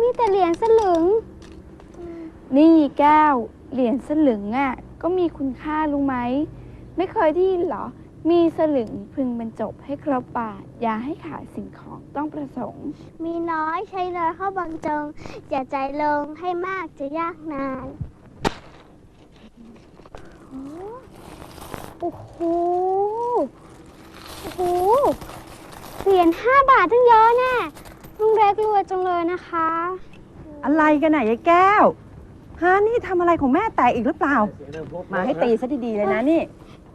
มีแต่เหรียญสลึง นี่แก้ว เหรียญสลึงอะ ก็มีคุณค่ารู้ไหม ไม่เคยได้ยินเหรอ มีสลึงพึงบรรจบให้ครบบาท อย่าให้ขาดสิ่งของต้องประสงค์ มีน้อยใช้น้อยเข้าบางจงอย่าใจลงให้มากจะยากนานโอ้โห โอ้โห เหรียญห้าบาทตั้งเยอะแน่ ลุงเล็กรวยจังเลยนะคะ อะไรกันน่ะยายแก้วฮะนี่ทำอะไรของแม่แตกอีกหรือเปล่า มาให้ตีซะดีๆเลยนะนี่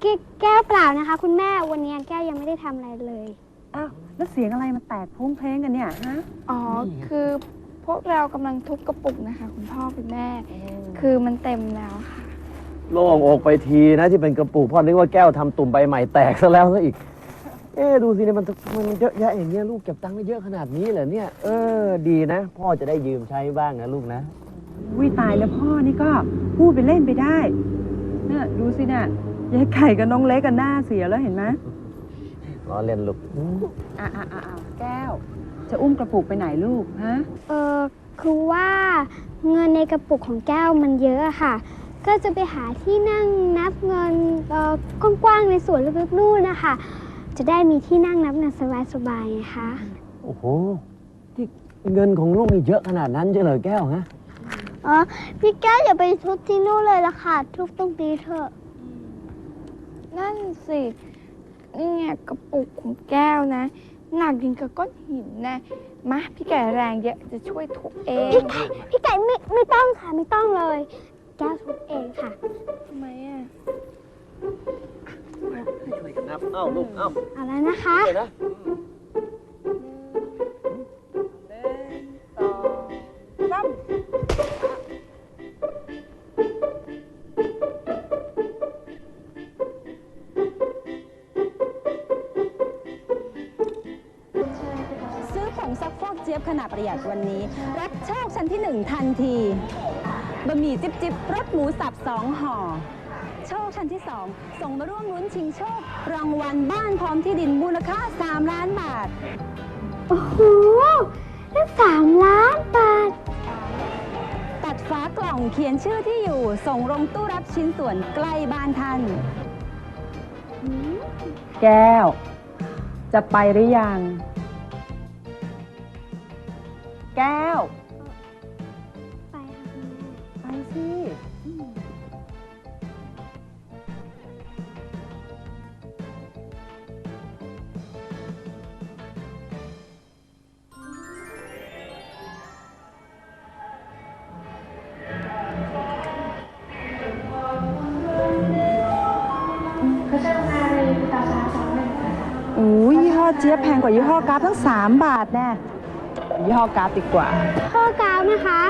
แกแก้วเปล่านะคะ คุณแม่วันนี้แก้วยังไม่ได้ทำอะไรเลย อ้าวแล้วเสียงอะไรมันแตกโพรุ้งเพลงกันเนี่ยฮะอ๋อ คือพวกเรากำลังทุบกระปุกนะคะ คุณพ่อคุณแม่ คือมันเต็มแล้วค่ะ โล่งอกไปทีนะที่เป็นกระปุกพ่อนึกว่าแก้วทำตุ่มใบใหม่แตกซะแล้วซะอีก เอ๊ะดูสิเนี่ยมันมันเยอะแยะอย่างเงี้ยลูกเก็บตังค์ได้เยอะขนาดนี้เหรอเนี่ย เออ ดีนะ พ่อจะได้ยืมใช้บ้างนะลูกนะ วิตายแล้วพ่อนี่ก็พูดไปเล่นไปได้น่ะดูสิน่ะยายไก่กับน้องเล็กกันหน้าเสียแล้วเห็นไหมล้อเล่นลูกอืมอะอะอะอะแก้ว จะอุ้มกระปุกไปไหนลูกฮะ เออคือว่าเงินในกระปุกของแก้วมันเยอะอะค่ะ ก็จะไปหาที่นั่งนับเงินเอ่อกว้างๆในสวนลึกๆนู่นนะคะ จะได้มีที่นั่งนับเงินสบายๆไงคะโอ้โหที่เงินของลูกนี่เยอะขนาดนั้นใช่เหรอแก้วฮะอ๋อพี่แก้วอย่าไปทุบที่นู่นเลยละค่ะทุบตรงนี้เถอะนั่นสินี่ไงกระปุกของแก้วนะ หนักยิ่งกับก้อนหินนะมาพี่แก่แรงเยอะจะช่วยทุบเองพี่ไก่ไม่ไม่ต้องค่ะไม่ต้องเลย แก้วทุบเองค่ะทำไมอะ ช่วยกันนับเอ้าลูกเอ้าเอาแล้วนะคะช่วยนะซื้อผงซักฟอกเจี๊ยบขนาดประหยัดวันนี้ รับโชคชั้นที่หนึ่งทันทีบะหมี่จิ๊บจิ๊บรสหมูสับสองห่อ โชคชั้นที่สองส่งมาร่วมลุ้นชิงโชค รางวัลบ้านพร้อมที่ดินมูลค่า 3 ล้านบาท โอ้โหได้สามล้านบาท ตัดฝากล่องเขียนชื่อที่อยู่ ส่งลงตู้รับชิ้นส่วนใกล้บ้านท่าน แก้ว จะไปหรือยัง แก้ว กว่ายี่ห้อกราฟทั้ง 3 บาทแน่ยี่ห้อกราฟดีกว่าข้อกาวนะคะ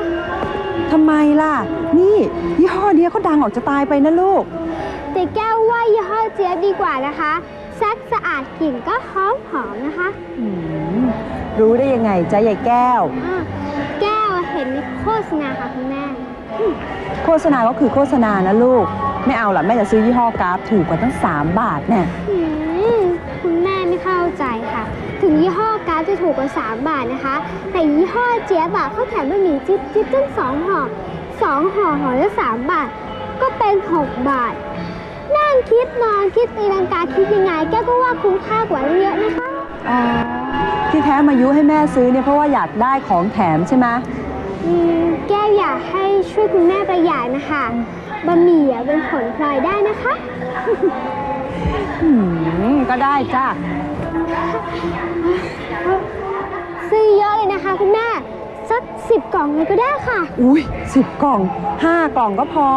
ทำไมล่ะ นี่ยี่ห้อเนี้ยเขาดังออกจะตายไปนะลูก แต่แก้วว่ายี่ห้อเจี๊ยบดีกว่านะคะซักสะอาดกลิ่นก็หอมหอมๆนะคะอืมรู้ได้ยังไงจ๊ะยายแก้ว อ่าแก้วเห็นในโฆษณาค่ะคุณแม่ โฆษณาก็คือโฆษณานะลูก ไม่เอาล่ะแม่จะซื้อยี่ห้อกราฟถูกกว่าตั้ง 3 บาทแน่ อืมคุณแม่ ไม่เข้าใจค่ะ ถึงยี่ห้อการ์ดจะถูกกว่า 3 บาทนะคะ แต่ยี่ห้อเจี๊ยบอะเขาแถมบะหมี่จิ๊บจิ๊บตั้งสองห่อสองห่อห่อละสามบาท ก็เป็น 6 บาท นั่งคิดนอนคิดตีลังกาคิดยังไง แก้วก็ว่าคุ้มค่ากว่าเยอะนะคะอ๋อที่แท้มายุให้แม่ซื้อเนี่ยเพราะว่าอยากได้ของแถมใช่ไหมอืมแก้วอยากให้ช่วยคุณแม่ประหยัดนะคะบะหมี่อะเป็นผลพลอยได้นะคะอืมก็ได้จ้ะ ซื้อเยอะเลยนะคะคุณแม่ สักสิบกล่องเลยก็ได้ค่ะ อุ้ยสิบกล่องห้ากล่องก็พอ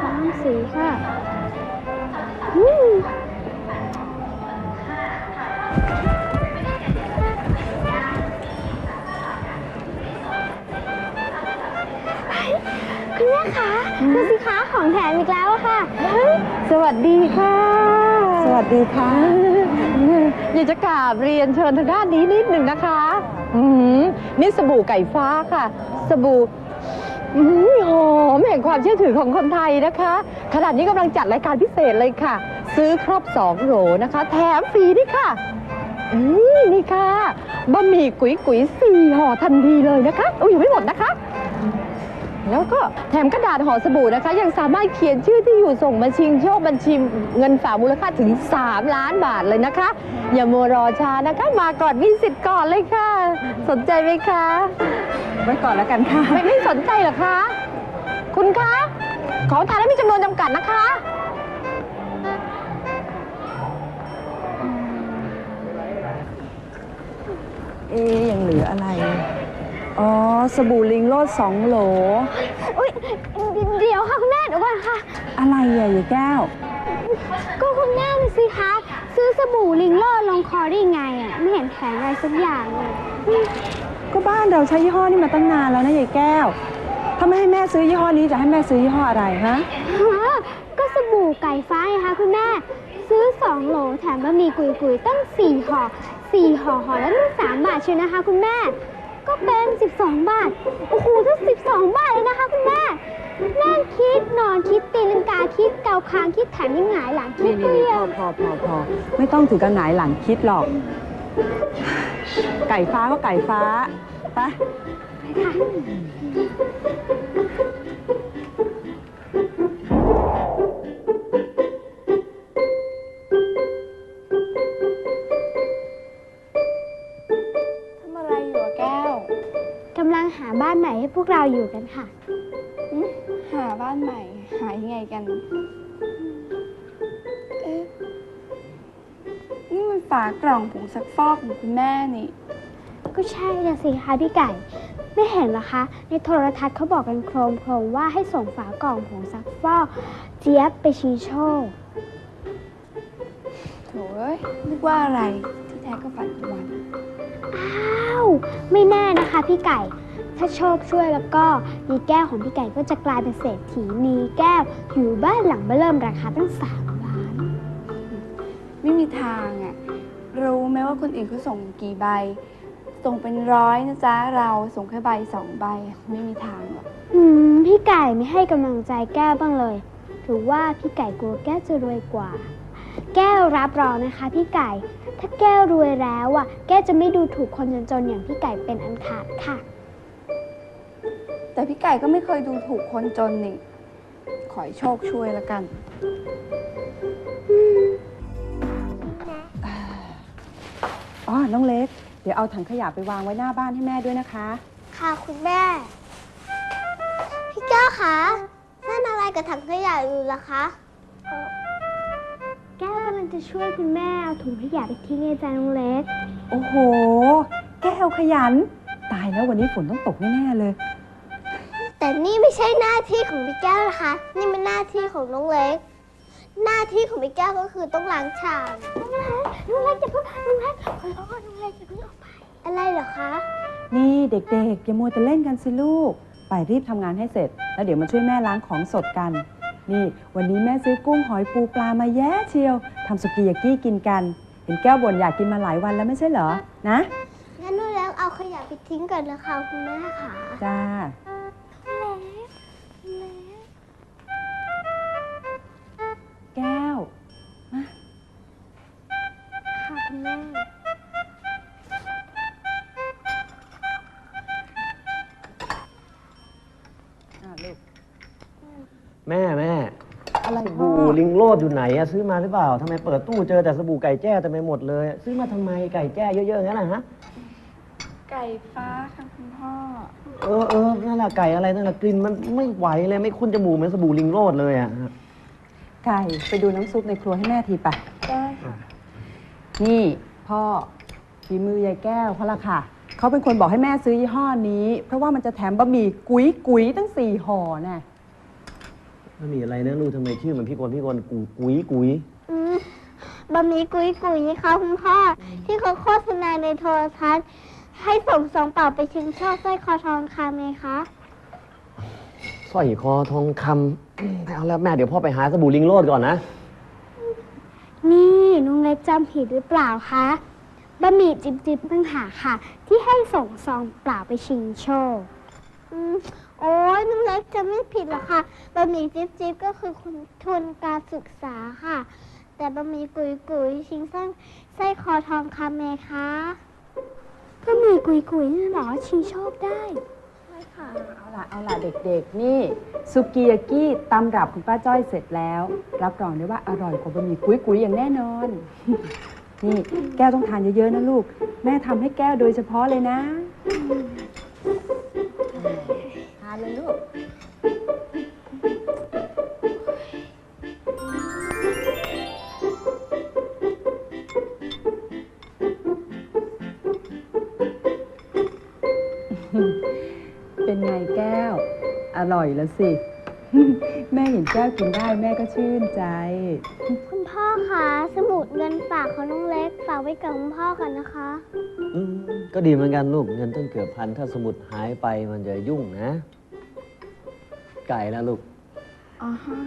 สามสี่ค่ะอืมคุณ ดูสิคะของแถมอีกแล้วอะค่ะ สวัสดีค่ะ สวัสดีค่ะ อยากจะกราบเรียนเชิญทางด้านนี้นิดหนึ่งนะคะอืมนี่สบู่ไก่ฟ้าค่ะ สบู่อืมหอมแห่งความเชื่อถือของคนไทยนะคะขนาดนี้กำลังจัดรายการพิเศษเลยค่ะ ซื้อครบ2โหลนะคะ แถมฟรีด้วยค่ะอืมนี่ค่ะบะหมี่กุ๋ยกุ๋ยสี่ห่อทันทีเลยนะคะ อุ้ยยังไม่หมดนะคะ แล้วก็แถมกระดาษห่อสบู่นะคะ ยังสามารถเขียนชื่อที่อยู่ส่งมาชิงโชคบัญชีเงินฝากมูลค่าถึง 3 ล้านบาทเลยนะคะ อย่ามัวรอช้านะคะ มาก่อนมีสิทธิ์ก่อนเลยค่ะ สนใจไหมคะไว้ก่อนแล้วกันค่ะ ไม่ไม่สนใจเหรอคะ คุณคะ ของทานแล้วมีจำนวนจำกัดนะคะเอ๊ยยังเหลืออะไร อ๋อ สบู่ลิงโลดสองโหล อุ้ยเดี๋ยวค่ะคุณแม่เดี๋ยวก่อนค่ะ อะไรอะยายแก้ว ก็คุณแม่น่ะสิคะซื้อสบู่ลิงโลดลงคอได้ยังไงอะไม่เห็นแถมอะไรสักอย่างเลยก็บ้านเราใช้ยี่ห้อนี้มาตั้งนานแล้วนะยายแก้ว ถ้าไม่ให้แม่ซื้อยี่ห้อนี้จะให้แม่ซื้อยี่ห้ออะไรฮะ ฮะก็สบู่ไก่ฟ้าไงคะคุณแม่ ซื้อสองโหลแถมบะหมี่กุยกุยๆตั้งสี่ห่อสี่ห่อห่อแล้วตั้งสามบาทเชียวนะคะคุณแม่ ก็เป็น 12 บาท โอ้โหถ้า12 บาทเลยนะคะคุณแม่ นั่งคิดนอนคิดตีลังกาคิดเกาคางคิดแถมยังหงายหลังคินี่ดนี่เกลีนี่ยพอวพอพอพอไม่ต้องถึงกับหงายหลังคิดหรอก ไก่ฟ้าก็ไก่ฟ้าไป บ้านใหม่ให้พวกเราอยู่กันค่ะ หาบ้านใหม่ หายังไงกัน เอ๊ะ นี่มันฝากล่องผงซักฟอกของคุณแม่นี่ ก็ใช่นะสิคะพี่ไก่ ไม่เห็นเหรอคะ ในโทรทัศน์เขาบอกกันโครมโครมๆว่าให้ส่งฝากล่องผงซักฟอก เจี๊ยบไปชิงโชคโถเอ้ยนึกว่าอะไรที่แท้ก็ฝันวัน อ้าว ไม่แน่นะคะพี่ไก่ ถ้าโชคช่วยแล้วก็มีแก้วของพี่ไก่ก็จะกลายเป็นเศรษฐีมีแก้วอยู่บ้านหลังเบอเริ่มราคาตั้งสามล้าน ไม่มีทางอะรู้ไหมว่าคนอื่นเขาส่งกี่ใบ ส่งเป็นร้อยนะจ๊ะ เราส่งแค่ใบสองใบไม่มีทางหรอก อืม พี่ไก่ไม่ให้กำลังใจแก้วบ้างเลย ถือว่าพี่ไก่กลัวแก้วจะรวยกว่า แก้วรับรองนะคะ พี่ไก่ ถ้าแก้วรวยแล้วอะ แก้วจะไม่ดูถูกคนจนๆอย่างพี่ไก่เป็นอันขาดค่ะ แต่พี่ไก่ก็ไม่เคยดูถูกคนจนนี่ ขอให้โชคช่วยแล้วกัน อ๋อ น้องเล็ก เดี๋ยวเอาถังขยะไปวางไว้หน้าบ้านให้แม่ด้วยนะคะ ค่ะคุณแม่ พี่แก้วคะนั่นอะไรกับถังขยะอยู่ล่ะคะ แก้วกำลังจะช่วยคุณแม่เอาถุงขยะไปทิ้งในจานน้องเล็ก โอ้โห แก้วขยัน ตายแล้ววันนี้ฝนต้องตกแน่ ๆ เลย แต่นี่ไม่ใช่หน้าที่ของพี่แก้วนะคะ นี่เป็นหน้าที่ของน้องเล็ก หน้าที่ของพี่แก้วก็คือต้องล้างชามน้องเล็กน้องเล็กอย่าเพิ่งน้องเล็กขอร้องน้องเล็กอย่าเพิ่งออกไป อะไรเหรอคะ นี่เด็กๆอย่ามัวแต่เล่นกันสิลูก ไปรีบทำงานให้เสร็จ แล้วเดี๋ยวมาช่วยแม่ล้างของสดกัน นี่ วันนี้แม่ซื้อกุ้งหอยปูปลามาแย่เชียวทำสุกี้ยากี้กินกัน เห็นแก้วบ่นอยากกินมาหลายวันแล้วไม่ใช่เหรอ นะ งั้นน้องเล็กเอาขยะไปทิ้งก่อนนะคะคุณแม่ค่ะ จ้า แม่ อ่าลูก แม่แม่อะไรสพ่อบู่ลิงโลดอยู่ไหนอะซื้อมาหรือเปล่าทำไมเปิดตู้เจอแต่สบู่ไก่แจ้เต็มไปหมดเลย ซื้อมาทำไมไก่แจ้เยอะๆงั้นนะฮะไก่ฟ้าค่ะคุณพ่อ เออเออนั่นแหละไก่อะไรนั่นแหละกลิ่นมันไม่ไหวเลยไม่คุ้นจมูกเหมือนสบู่ลิงโลดเลยอะไก่ ไปดูน้ำซุปในครัวให้แม่ทีไป ได้ค่ะ นี่พ่อฝีมือยายแก้วเขาละค่ะ เขาเป็นคนบอกให้แม่ซื้อยี่ห้อนี้ เพราะว่ามันจะแถมบะหมี่กุ๋ยกุ๋ยตั้งสี่ห่อน่ะมันมีอะไรนะลูกทำไมชื่อเหมันพี่กนพี่กนกูกุยกุยอืมบะหมี่กุยกุยนี่คะคุณพ่อ ที่เขาโฆษณาในโทรทัศน์ ให้ส่งซองเปล่าไปชิงโชคสร้อยคอทองคำไหมคะสร้อยคอทองคำอืมเอาแล้วแม่เดี๋ยวพ่อไปหาสบู่ลิงโลดก่อนนะ นี่น้องเล็กจำผิดหรือเปล่าคะบะหมี่จิบจิบตั้งหากค่ะ ที่ให้ส่งซองเปล่าไปชิงโชค อืมโอ้ยน้องเล็กจะไม่ผิดหรอกค่ะบะหมี่จิบจิบก็คือคุณทุนการศึกษาค่ะ แต่บะหมี่กุยกุยชิงไส้ไส้คอทองคำไงคะบะหมี่กุยกุยนี่เหรอชิงชอบได้ใช่ ค่ะเอาล่ะเอาล่ะเด็กๆ นี่สุกิยากิตำรับคุณป้าจ้อยเสร็จแล้ว รับรองได้ว่าอร่อยกว่าบะหมี่กุ้ยๆอย่างแน่นอน นี่แก้วต้องทานเยอะๆนะลูก แม่ทำให้แก้วโดยเฉพาะเลยนะทานเลยลูก เป็นไงแก้ว อร่อยแล้วสิ แม่เห็นแก้วกินได้แม่ก็ชื่นใจ คุณพ่อคะสมุดเงินฝากของน้องเล็กฝากไว้กับคุณพ่อกันนะคะ อืมก็ดีเหมือนกันลูกเงินตั้งเกือบพัน ถ้าสมุดหายไปมันจะยุ่งนะ ไก่แล้วลูก อ๋อฮะ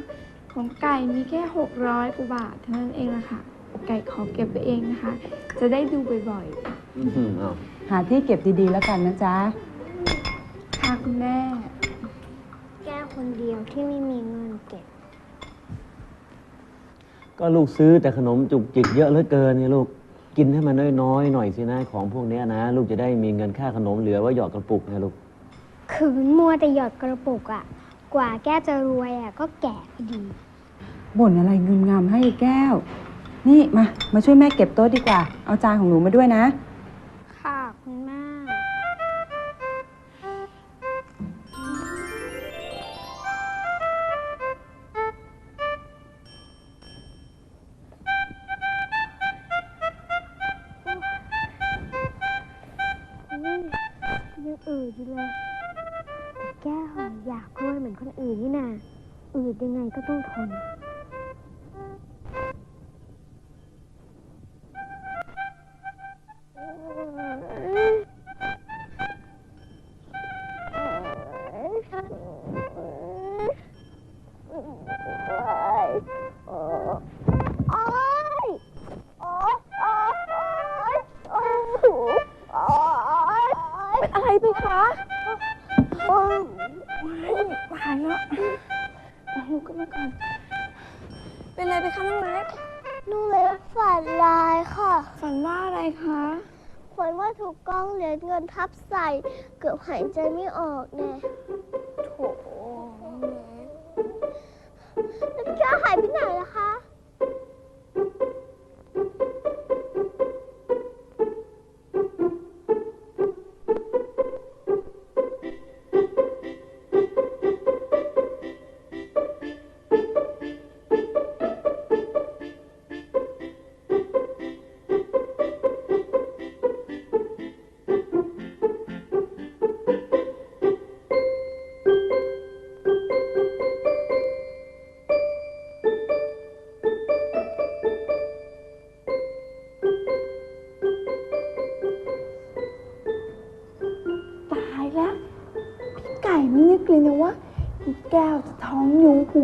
ของไก่มีแค่ 600กว่าบาทเท่านั้นเองละค่ะ ไก่ขอเก็บไว้เองนะคะ จะได้ดูบ่อยอื้อหืออ้าวหาที่เก็บดีๆแล้วกันนะจ๊ะๆ ค่ะคุณแม่ แก้วคนเดียวที่ไม่มีเงินเก็บ ก็ลูกซื้อแต่ขนมจุกจิกเยอะเหลือเกินเนี่ยลูก กินให้มันน้อยๆหน่อยสินะของพวกเนี้ยนะ ลูกจะได้มีเงินค่าขนมเหลือไว้หยอดกระปุกไงลูก ขืนมัวแต่หยอดกระปุกอะกว่าแก้วจะรวยอะก็แก่พอดี บ่นอะไรงึมงำให้แก้ว นี่มา มาช่วยแม่เก็บโต๊ะดีกว่า เอาจานของหนูมาด้วยนะ ค่ะคุณแม่ อืดอยู่เลยแก้วอยากรวยเหมือนคนอื่นนี่นาอืดยังไงก็ต้องทน มาก่อน เป็นอะไรไปคะน้องเล็กหนูเล็กฝันลายค่ะ ฝันว่าอะไรคะฝันว่าถูกกล้องเหรียญเงินทับใส่ เกือบหายใจไม่ออกแน่โถแล้วแก้วหายไปไหนล่ะคะ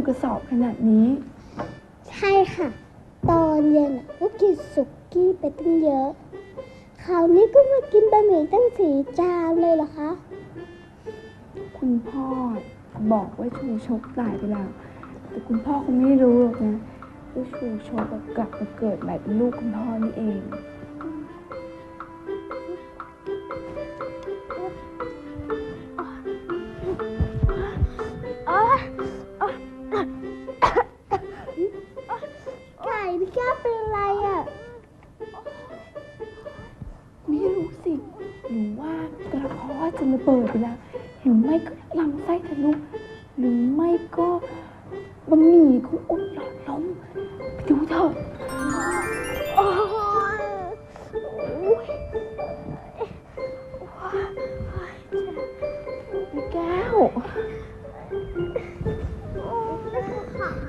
กระสอบขนาดนี้ ใช่ค่ะ ตอนเย็นน่ะก็กินสุกี้ไปตั้งเยอะ คราวนี้ก็มากินบะหมี่ตั้งสีจานเลยเหรอคะ คุณพ่อบอกว่าชูชกตายไปแล้ว แต่คุณพ่อคงไม่รู้หรอกนะว่าชูชกอะกลับมาเกิดใหม่เป็นลูกคุณพ่อนี่เอง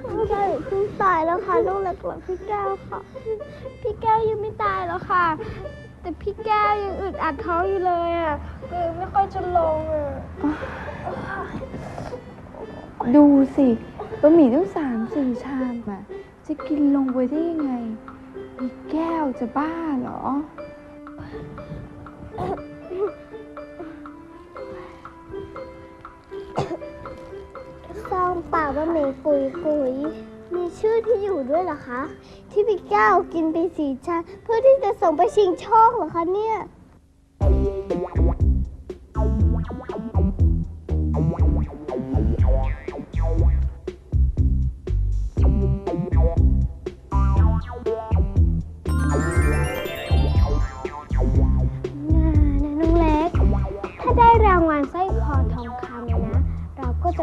พี่แก้วอย่เพิ่งตายแล้วค่ะลูกเล็กกว่าพี่แก้วค่ะ พี่แก้วยังไม่ตายหรอกค่ะ แต่พี่แก้วยังอึดอัดท้องอยู่เลยอะเกิดไม่ค่อยจะลงอะดูสิบะหมี่ตั้งสามสี่ชามอะ จะกินลงไปได้ยังไง พี่แก้วจะบ้าเหรอ เปล่าบะหมี่กุยกุยมีชื่อที่อยู่ด้วยเหรอคะ ที่พี่เก้วกินไปสีชานเพื่อที่จะส่งไปชิงโชคเหรอคะเนี่ย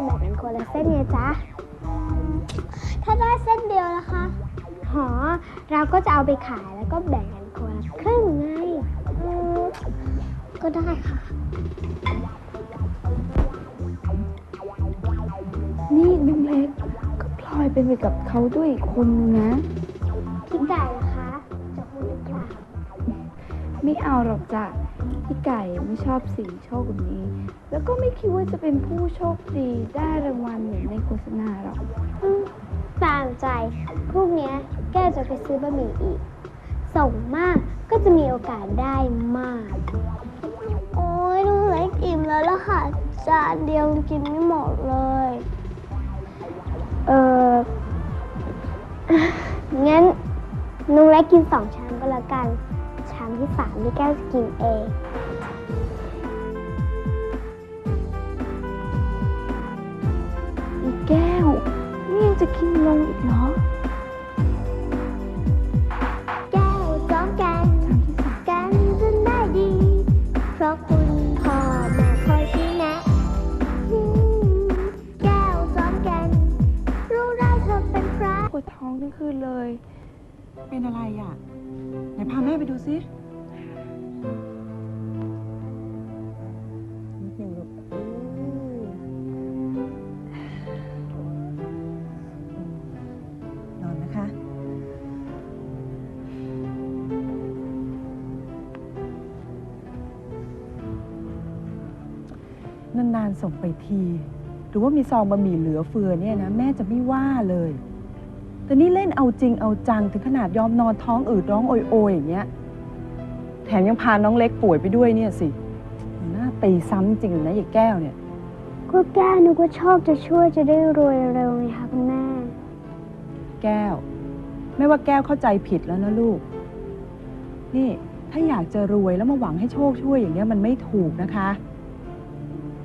แบ่งกันคนละเส้นไงจ๊ะ ถ้าได้เส้นเดียวล่ะคะหอเราก็จะเอาไปขายแล้วก็แบ่งกันคนละครึ่งไงอืมก็ได้ค่ะ นี่น้องเล็กก็พลอยเป็นไปกับเขาด้วยอีกคนนึงนะพี่ไก่ล่ะคะจะพูดหรือเปล่า ไม่เอาหรอกจ้ะ พี่ไก่ไม่ชอบสิ่งโชคแบบนี้ แล้วก็ไม่คิดว่าจะเป็นผู้โชคดีได้รางวัลเหมือนในโฆษณาหรอกอืมตามใจพรุ่งเนี้ยแก้วจะไปซื้อบะหมี่อีก ส่งมากก็จะมีโอกาสได้มาก โอ้ยลุงเล็กอิ่มแล้วล่ะค่ะ จานเดียวกินไม่หมดเลย เออ งั้นลุงเล็กกินสองชามก็แล้วกันชาม ที่สามพี่แก้วจะกินเองอีแก้ว นี่ยังจะกินลงอีกเหรอแก้วจ้องกันกันจนได้ดี เพราะคุณพ่อแม่คอยชี้แนะแก้วซ้อมกัน รู้ได้เธอเป็นพระปวดท้องทั้งคืนเลย เป็นอะไรอะ ไหนพาแม่ไปดูสิ นานๆส่งไปที หรือว่ามีซองบะหมี่เหลือเฟือเนี่ยนะ แม่จะไม่ว่าเลย แต่นี่เล่นเอาจริงเอาจังถึงขนาดยอมนอนท้องอืดร้องโอยโอยอย่างเงี้ย แถมยังพาน้องเล็กป่วยไปด้วยเนี่ยสิหน้าตีซ้ำจริงเลยนะยายแก้วเนี่ย ก็แก้วนึกว่าโชคจะช่วยจะได้รวยเร็วๆไงคะคุณแม่ แก้ว ไม่ว่าแก้วเข้าใจผิดแล้วนะลูก นี่ถ้าอยากจะรวยแล้วมาหวังให้โชคช่วยอย่างเงี้ยมันไม่ถูกนะคะ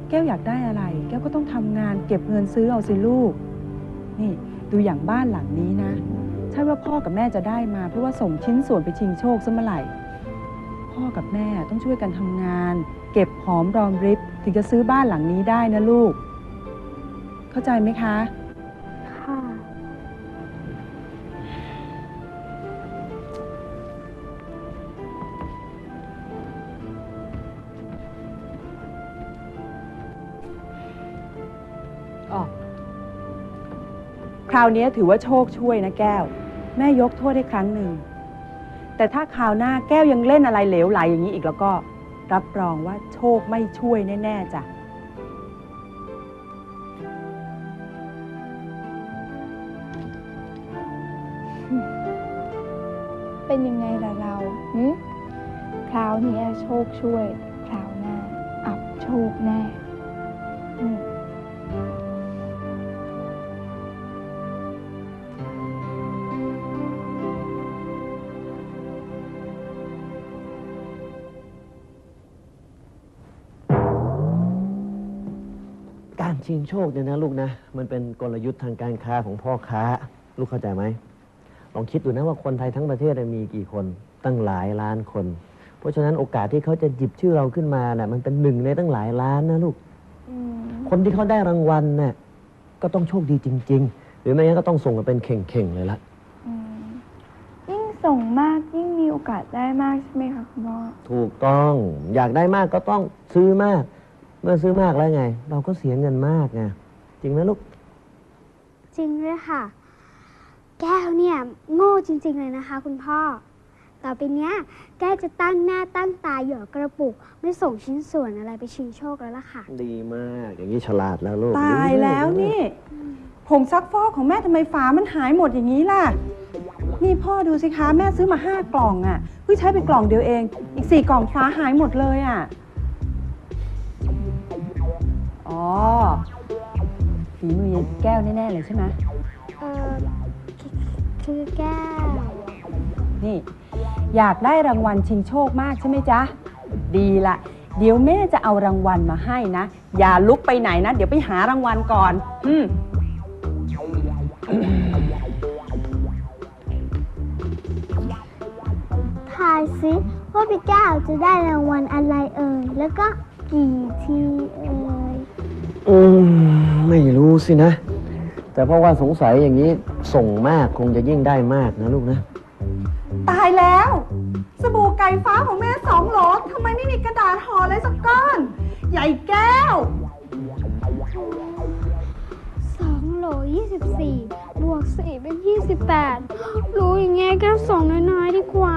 แก้วอยากได้อะไร แก้วก็ต้องทำงาน เก็บเงินซื้อเอาสิลูก นี่ดูอย่างบ้านหลังนี้นะ ใช่ว่าพ่อกับแม่จะได้มาเพราะว่าส่งชิ้นส่วนไปชิงโชคซะเมื่อไหร่ พ่อกับแม่ต้องช่วยกันทำงาน เก็บหอมรอมริบถึงจะซื้อบ้านหลังนี้ได้นะลูก เข้าใจไหมคะค่ะ ราวนี้ถือว่าโชคช่วยนะแก้ว แม่ยกโทษให้ครั้งหนึ่ง แต่ถ้าคราวหน้าแก้วยังเล่นอะไรเหลวไหลอย่างนี้อีกแล้วก็ รับรองว่าโชคไม่ช่วยแน่ๆจ้ะเป็นยังไงล่ะเราหึคราวนี้โชคช่วย คราวหน้า อับโชคแน่ ชิงโชคเนี่ยนะลูกนะ มันเป็นกลยุทธ์ทางการค้าของพ่อค้า ลูกเข้าใจไหม ลองคิดดูนะว่าคนไทยทั้งประเทศน่ะมีกี่คนตั้งหลายล้านคน เพราะฉะนั้นโอกาสที่เขาจะหยิบชื่อเราขึ้นมาน่ะมันเป็นหนึ่งในตั้งหลายล้านนะลูกอืมคนที่เขาได้รางวัลน่ะก็ต้องโชคดีจริง ๆ หรือไม่งั้นก็ต้องส่งมาเป็นเข่งๆเลยละอืมยิ่งส่งมากยิ่งมีโอกาสได้มากใช่ไหมคะคุณพ่อ ถูกต้องอยากได้มากก็ต้องซื้อมาก เมื่อซื้อมากแล้วไง เราก็เสียเงินมากไงจริงไหมลูก จริงด้วยค่ะ แก้วเนี่ยโง่จริง ๆ เลยนะคะ คุณพ่อ ต่อไปเนี้ย แก้วจะตั้งหน้าตั้งตาหยอดกระปุก ไม่ส่งชิ้นส่วนอะไรไปชิงโชคแล้วล่ะค่ะ ดีมากอย่างนี้ฉลาดแล้วลูกตายแล้วนี่ ผงซักฟอกของแม่ทำไมฝามันหายหมดอย่างนี้ล่ะ นี่พ่อดูสิคะ แม่ซื้อมาห้ากล่องอะ่ะเพิ่งใช้ไปกล่องเดียวเอง อีกสี่กล่องฟ้าหายหมดเลยอะ่ ฝีมือยายแก้วแน่ ๆ เลยใช่ไหมเออคือแก้ว นี่ อยากได้รางวัลชิงโชคมากใช่ไหมจ๊ะ ดีละ เดี๋ยวแม่จะเอารางวัลมาให้นะ อย่าลุกไปไหนนะ เดี๋ยวไปหารางวัลก่อน อืมทายซิว่าพี่แก้วจะได้รางวัลอะไรเอ่ย แล้วก็กี่ทีเอ่ย อืมไม่รู้สินะ แต่เพราะว่าสงสัยอย่างนี้ส่งมากคงจะยิ่งได้มากนะลูกนะ ตายแล้ว สบู่ไก่ฟ้าของแม่สองโหลทำไมไม่มีกระดาษห่อเลยสักก้อน ใหญ่แก้ว2โหล24บวก4เป็น28รู้อย่างไงแก้วส่งน้อยๆดีกว่า